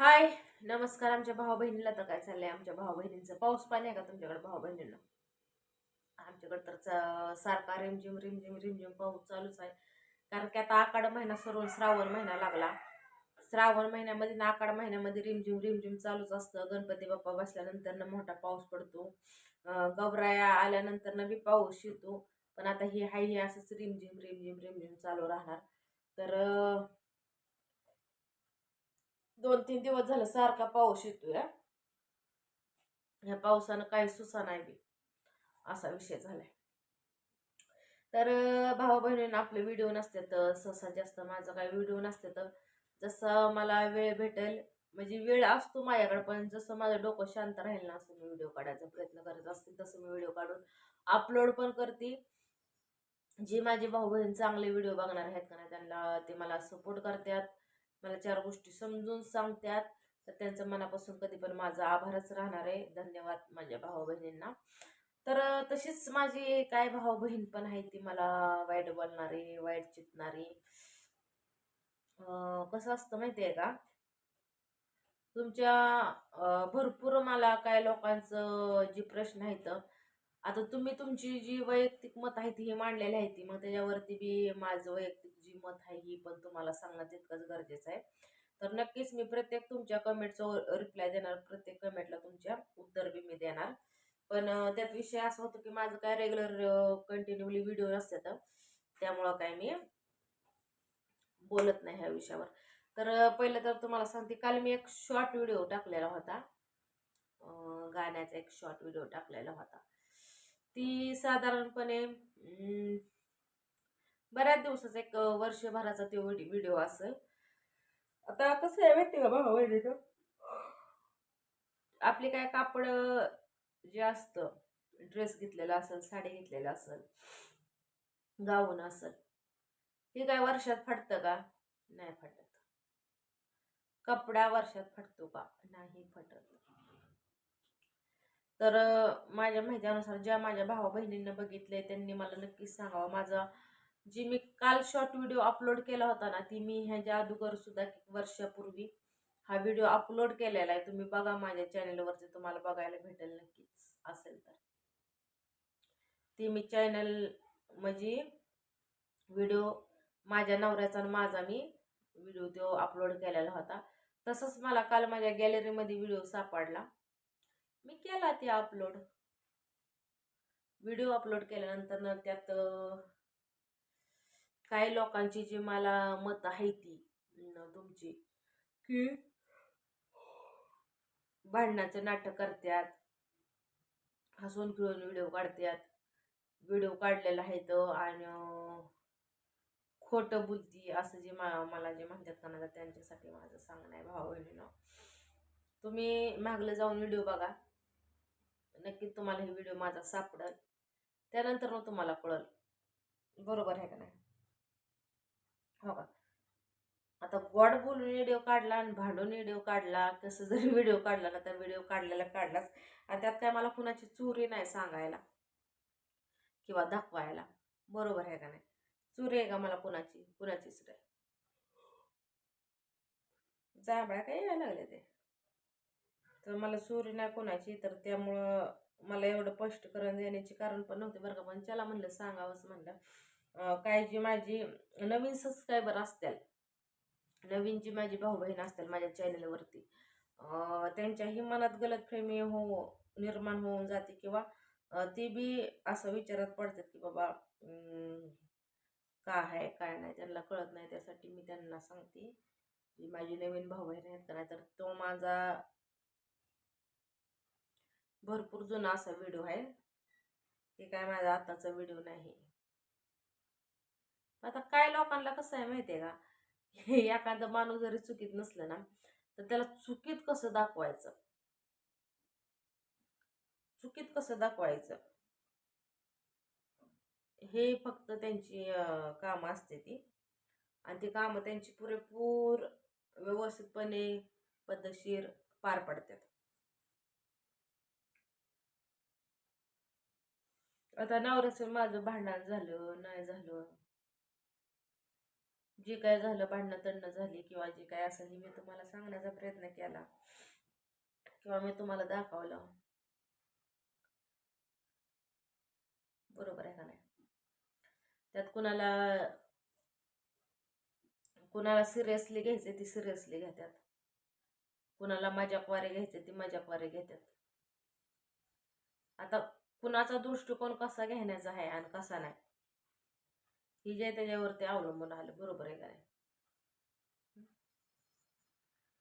हाय नमस्कार आमच्या भाऊ बहिणीला तर काय चाललंय? आमच्या भाऊ बहिणींचं पाऊस पाणी आहे का तुमच्याकडे भाऊ बहिणींना आमच्याकडे तर चा- सारखा रिमझिम रिमझिम रिमझिम पाऊस चालूच आहे. कारण की आता आकाड महिना सर्व श्रावण महिना लागला. श्रावण महिन्यामध्ये ना आकाड महिन्यामध्ये रिमझिम रिमझिम चालूच असतं. गणपती बाप्पा बसल्यानंतर ना मोठा पाऊस पडतो. गवराया आल्यानंतर ना बी पाऊस येतो पण आता ही हाय हे असंच रिमझिम रिमझिम रिमझिम चालू राहणार. तर दोन तीन दिवस झालं सारखा पाऊस येतोय. या ह्या पावसानं काही सुसा नाही बी. असा विषय झालाय. तर भाऊ बहिणींना आपले व्हिडिओ नसते तर सहसा जास्त माझा काही व्हिडिओ नसते तर जसं मला वेळ भेटेल म्हणजे वेळ असतो माझ्याकडे पण जसं माझं डोकं शांत राहील ना असं मी व्हिडिओ काढायचा प्रयत्न करत असते तसं मी व्हिडिओ काढून अपलोड पण करते. जे माझे भाऊ बहीण चांगले व्हिडिओ बघणार आहेत का नाही त्यांना ते मला सपोर्ट करतात. मला चार गोष्टी समजून सांगतात. तर त्यांचं मनापासून कधी पण माझा आभारच राहणार आहे. धन्यवाद माझ्या भाऊ बहिणींना. तर तशीच माझी काय भाऊ बहीण पण आहे ती मला वाईट बोलणारी वाईट चितणारी कसं असतं माहिती आहे का? तुमच्या भरपूर मला काय लोकांचं जे प्रश्न आहेत आता तुम्ही तुमची जी वैयक्तिक मत आहे ती मांडलेली आहे ती मग त्याच्यावरती बी माझं वैयक्तिक जी मत आहे ही पण तुम्हाला सांगणं तितकंच गरजेचं आहे. तर नक्कीच मी प्रत्येक तुमच्या कमेंटचं रिप्लाय देणार प्रत्येक कमेंटला तुमच्या उत्तर बी मी देणार. पण त्यात विषय असा होतो की माझं काय रेग्युलर कंटिन्युअली व्हिडिओ नसतात त्यामुळं काय मी बोलत नाही ह्या विषयावर. तर पहिलं तर तुम्हाला सांगते काल मी एक शॉर्ट व्हिडिओ टाकलेला होता. गाण्याचा एक शॉर्ट व्हिडिओ टाकलेला होता. ती साधारणपणे बऱ्याच दिवसाचा एक वर्षभराचा तो व्हिडिओ असेल. आता कसं आहे माहिती का भाऊ बहिणीचं आपले काय कापड जे असतं ड्रेस घेतलेला असेल साडी घेतलेला असेल गाऊन असेल हे काय वर्षात फाटतं का? नाही फाटत. कपडा वर्षात फाटतो का? नाही फाटत. तर माझ्या माहितीनुसार ज्या माझ्या भावा बहिणींना बघितले त्यांनी मला नक्कीच सांगावं. माझा जी मी काल शॉर्ट व्हिडिओ अपलोड केला होता ना ती मी ह्याच्या अगोदर सुद्धा वर्षापूर्वी हा व्हिडिओ अपलोड केलेला आहे. तुम्ही बघा माझ्या चॅनलवरती तुम्हाला बघायला भेटेल नक्कीच असेल तर. ती मी चॅनल म्हणजे व्हिडिओ माझ्या नवऱ्याचा आणि माझा मी व्हिडिओ तो अपलोड केलेला होता. तसंच मला काल माझ्या गॅलरीमध्ये व्हिडिओ सापडला. मी केला ते अपलोड व्हिडिओ अपलोड केल्यानंतर ना त्यात काही लोकांची जी मला मत आहे ती तुमची की भांडणाचं नाटक करतात हसून खिळून व्हिडिओ काढतात व्हिडिओ काढलेला आहे तर आणि खोटं बोलती असं जे मा मला जे म्हणतात का ना त्यांच्यासाठी माझं सांगणं आहे भाऊ बहिणीनं तुम्ही मागलं जाऊन व्हिडिओ बघा. नक्की तुम्हाला हे व्हिडिओ माझा सापडेल. त्यानंतर मग तुम्हाला कळल. बरोबर आहे का नाही? हो का? आता गॉड बोलून व्हिडिओ काढला आणि भांडून व्हिडिओ काढला कसं जरी व्हिडिओ काढला ना तर व्हिडिओ काढलेला काढलाच. आणि त्यात काय मला कुणाची चोरी नाही सांगायला किंवा दाखवायला. बरोबर आहे का नाही? चोरी आहे का मला कुणाची? कुणाचीच नाही. जांभळा काय यायला लागले ते तर मला सूर्य नाही कोणाची तर त्यामुळं मला एवढं स्पष्टीकरण देण्याचे कारण पण नव्हते बरं का. पण चला म्हणलं सांगावंच म्हणलं. काय जी माझी नवीन सबस्क्रायबर असतील नवीन जी माझी भाऊ बहीण असतील माझ्या चॅनलवरती त्यांच्याही मनात गलतफहमी हो निर्माण होऊन जाते किंवा ती बी असं विचारात पडतात की बाबा का आहे काय नाही त्यांना कळत नाही. त्यासाठी मी त्यांना सांगते की माझी नवीन भाऊ बहीण आहेत का नाही तर तो माझा भरपूर जुना असा व्हिडिओ आहे. ते काय माझा आताचा व्हिडिओ नाही. आता काय लोकांना कसं आहे माहिती आहे का? हे एखादा माणूस जरी चुकीत नसलं ना तर त्याला चुकीत कसं दाखवायचं? चुकीत कसं दाखवायचं? हे फक्त त्यांची काम कामं असते ती. आणि ती कामं त्यांची पुरेपूर व्यवस्थितपणे पद्धतशीर पार पडतात. आता नवऱ्याचं माझं भांडण झालं नाही झालं. जे काय झालं भांडणं तंडणं झाली किंवा जे काय असेल हे मी तुम्हाला सांगण्याचा प्रयत्न केला. किंवा मी तुम्हाला दाखवलं. बरोबर आहे का नाही? त्यात कुणाला कुणाला सिरियसली घ्यायचे ती सिरियसली घेतात. कुणाला मजाकवारे घ्यायचे ती मजाकवारे घेतात. आता कुणाचा दृष्टिकोन कसा घेण्याचा आहे आणि कसा नाही? ही जे त्याच्यावरती अवलंबून आलं बरोबर आहे का नाही?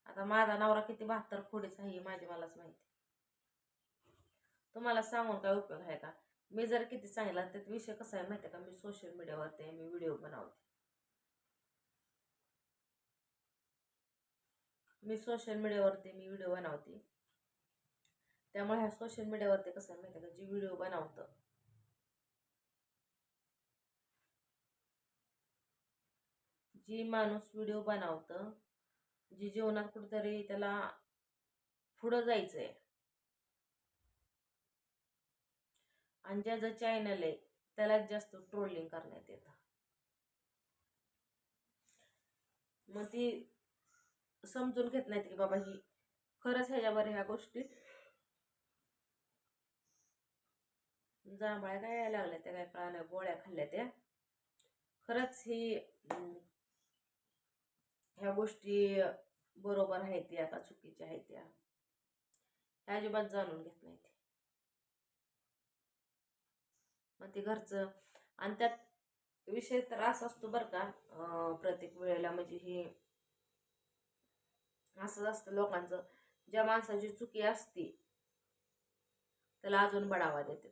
आता माझा नवरा किती बहात्तर खोडीचा आहे माझी मलाच माहिती. तुम्हाला सांगून काय उपयोग आहे का? मी जर किती सांगितलं त्यात विषय कसा आहे माहिती आहे का? मी सोशल मीडियावरती आहे, मी व्हिडिओ बनवते. मी सोशल मीडियावरती मी व्हिडिओ बनवते. त्यामुळे ह्या सोशल मीडियावरती कसं आहे माहिती का? जी व्हिडिओ बनवतं. जी माणूस व्हिडिओ बनवतं जी जीवनात कुठेतरी त्याला पुढं जायचंय. आणि ज्याचं चॅनल आहे त्यालाच जास्त ट्रोलिंग करण्यात येतं. मग ती समजून घेत नाहीत की बाबा ही खरंच ह्याच्यावर ह्या गोष्टी जांभळ्या काय यायला लागल्या त्या काय कळाल्या गोळ्या खाल्ल्या त्या. खरंच ही ह्या गोष्टी बरोबर आहेत त्या का चुकीच्या आहेत त्या? ह्या अजिबात जाणून घेत नाहीत मग ते घरचं आणि त्यात विषय तर असा असतो बरं का प्रत्येक वेळेला म्हणजे ही असंच असतं लोकांचं. ज्या माणसाची चुकी असती त्याला अजून बढावा देतात.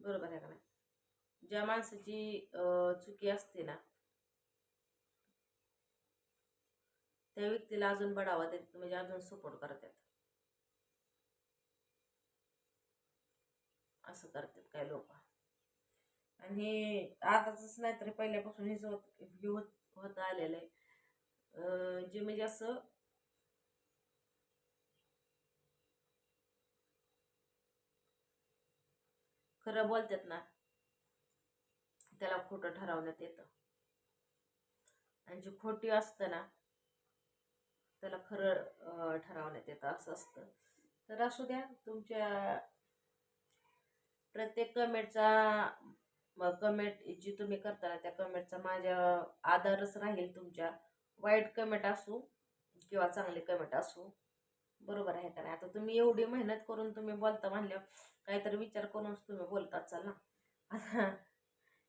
बरोबर आहे का नाही? ज्या माणसाची चुकी असते ना त्या व्यक्तीला अजून बढावा देतात म्हणजे अजून सपोर्ट करतात. असं करतात काय लोक. आणि आताच नाही तरी पहिल्यापासून हेच होत हे होत होत आलेलं आहे. जे म्हणजे असं खरं बोलतात ना त्याला खोटं ठरवण्यात येतं. आणि जी खोटी असतं ना त्याला खरं ठरवण्यात येतं असं असतं. तर असू द्या तुमच्या प्रत्येक कमेंटचा कमेंट जी तुम्ही करता ना त्या कमेंटचा माझ्या आधारच राहील तुमच्या. वाईट कमेंट असू किंवा चांगले कमेंट असू बरोबर आहे का नाही? आता तुम्ही एवढी मेहनत करून तुम्ही बोलता म्हणल्यावर काहीतरी विचार करूनच तुम्ही बोलतात चला आता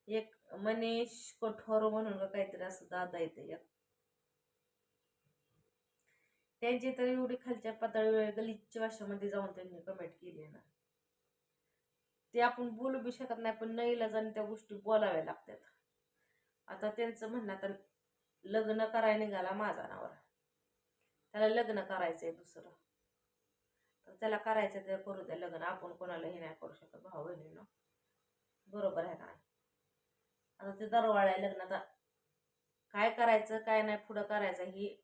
एक मनीष कठोर म्हणून काहीतरी असं दादा येते एक. त्यांची तर एवढी खालच्या पातळीवर गलिच्छ भाषेमध्ये जाऊन त्यांनी कमेंट केली आहे ना. ते आपण बोलू बी शकत नाही पण नाही त्या गोष्टी बोलाव्या लागतात. आता त्यांचं म्हणणं आता लग्न करायला निघाला माझा नावर. त्याला लग्न करायचं आहे दुसरं. तर त्याला करायचं ते करू द्या लग्न. आपण कोणाला हे नाही करू शकत भाऊ बहिणीनं. बरोबर आहे का आता ते दरवाळ्या लग्नात काय करायचं काय नाही पुढं करायचं ही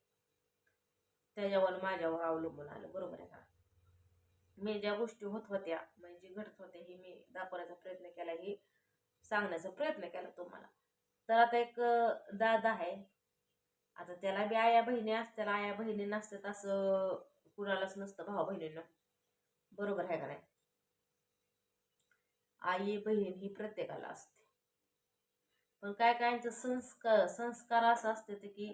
त्याच्यावर माझ्यावर अवलंबून आलं. बरोबर आहे का? मी ज्या गोष्टी होत होत्या म्हणजे घडत होत्या ही मी दाखवण्याचा प्रयत्न केला ही सांगण्याचा प्रयत्न केला तुम्हाला. तर आता एक दादा आहे. आता त्याला बी आया बहिणी असतात आया बहिणी नसतात असं कुणालाच नसतं भाऊ बहिणीनं. बरोबर आहे का नाही? आई बहीण ही प्रत्येकाला असते. पण काय कायचं संस्कार संस्कार असं असते ते की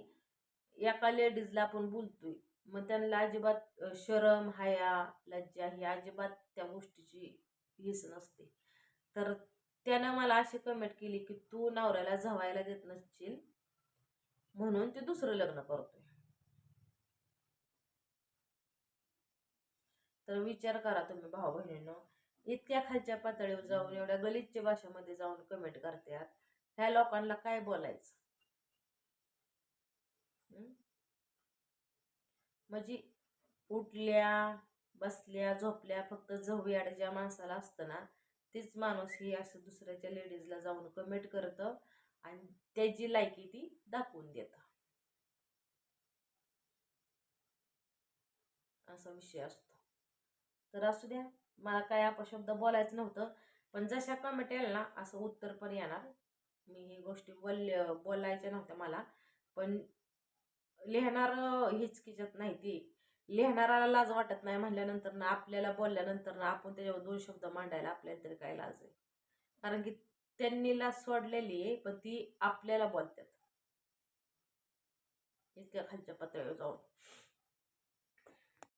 एका लेडीजला आपण बोलतोय मग त्यांना अजिबात शरम हया लज्जा ही अजिबात त्या गोष्टीची हीच नसते. तर त्यानं मला अशी कमेंट केली की तू नवऱ्याला झवायला देत नसशील म्हणून ते दुसरं लग्न करतोय. तर विचार करा तुम्ही भाऊ बहिणीनं इतक्या खालच्या पातळीवर जाऊन एवढ्या गलिच्छ भाषेमध्ये जाऊन कमेंट करतात ह्या लोकांना काय बोलायचं? म्हणजे उठल्या बसल्या झोपल्या फक्त झवयाड ज्या माणसाला असतं ना तीच माणूस ही असं दुसऱ्याच्या लेडीजला जाऊन कमेंट करतं आणि त्याची लायकी ती दाखवून देतं. असा विषय असतो. तर असू द्या मला काय अपशब्द बोलायचं नव्हतं पण जशा कमेंट येईल ना असं उत्तर पण येणार. मी ही गोष्टी बोलल्या बोलायच्या नव्हत्या मला पण लिहिणार हिचकिचत नाही ती. लिहिणाराला लाज वाटत नाही म्हणल्यानंतर ना आपल्याला बोलल्यानंतर ना आपण त्याच्यावर दोन शब्द मांडायला आपल्याला तरी काय लाज आहे. कारण की त्यांनी लाज सोडलेली आहे पण ती आपल्याला बोलतात. इतक्या खालच्या पातळीवर जाऊन.